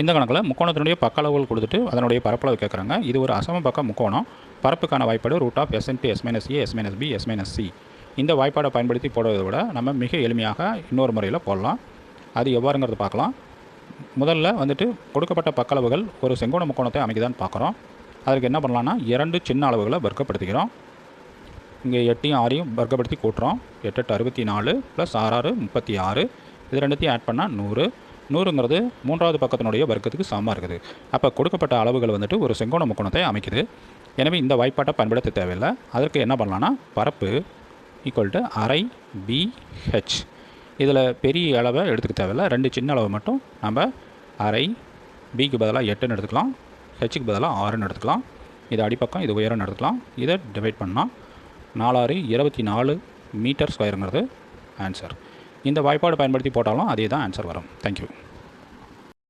இந்த கணக்கில் முக்கோணத்தினுடைய பக்க அளவுகள் கொடுத்துட்டு அதனுடைய பரப்பளவு கேட்குறாங்க இது ஒரு அசம பக்க முக்கோணம். பரப்புக்கான வாய்ப்பாடு root of S into S minus A S minus B S minus C இந்த வாய்ப்பாடை பயன்படுத்தி போடுவதை விட நம்ம மிக எளிமையாக இன்னொரு முறையில் போடலாம். அது எவ்வாறுங்கிறத பார்க்கலாம். முதல்ல வந்துட்டு கொடுக்கப்பட்ட பக்களவுகள் ஒரு செங்கோண முக்கோணத்தை அமைக்குதான்னு பார்க்குறோம். அதற்கு என்ன பண்ணலாம்னா இரண்டு சின்ன அளவுகளை வர்க்கப்படுத்திக்கிறோம். இங்கே எட்டையும் ஆறையும் வர்க்கப்படுத்தி கூட்டுறோம். எட்டு எட்டு அறுபத்தி நாலு ப்ளஸ் ஆறாறு ஆறு முப்பத்தி ஆறு. இது ரெண்டுத்தையும் ஆட் பண்ணால் நூறு. நூறுங்கிறது மூன்றாவது பக்கத்தினுடைய வர்க்கத்துக்கு சமமாக இருக்குது. அப்போ கொடுக்கப்பட்ட அளவுகள் வந்துட்டு ஒரு செங்கோண முக்கோணத்தை அமைக்குது. எனவே இந்த வாய்ப்பாட்டை பயன்படுத்த தேவையில்லை. அதற்கு என்ன பண்ணலான்னா பரப்பு ஈக்குவல் டு அரை பிஹெச் இதில் பெரிய அளவை எடுத்துக்க தேவையில்லை. ரெண்டு சின்ன அளவை மட்டும் நம்ம அரை பிக்கு பதிலாக எட்டுன்னு எடுத்துக்கலாம். ஹெச்சுக்கு பதிலாக ஆறுன்னு எடுத்துக்கலாம். இது அடிப்பக்கம் இது உயரம்னு எடுத்துக்கலாம். இதை டிவைட் பண்ணால் நாலாறு இருபத்தி நாலு மீட்டர் ஸ்கொயருங்கிறது ஆன்சர் இந்த வாய்ப்பாடு பயன்படுத்தி போட்டாலும் அதே தான் ஆன்சர் வரும் தேங்க்யூ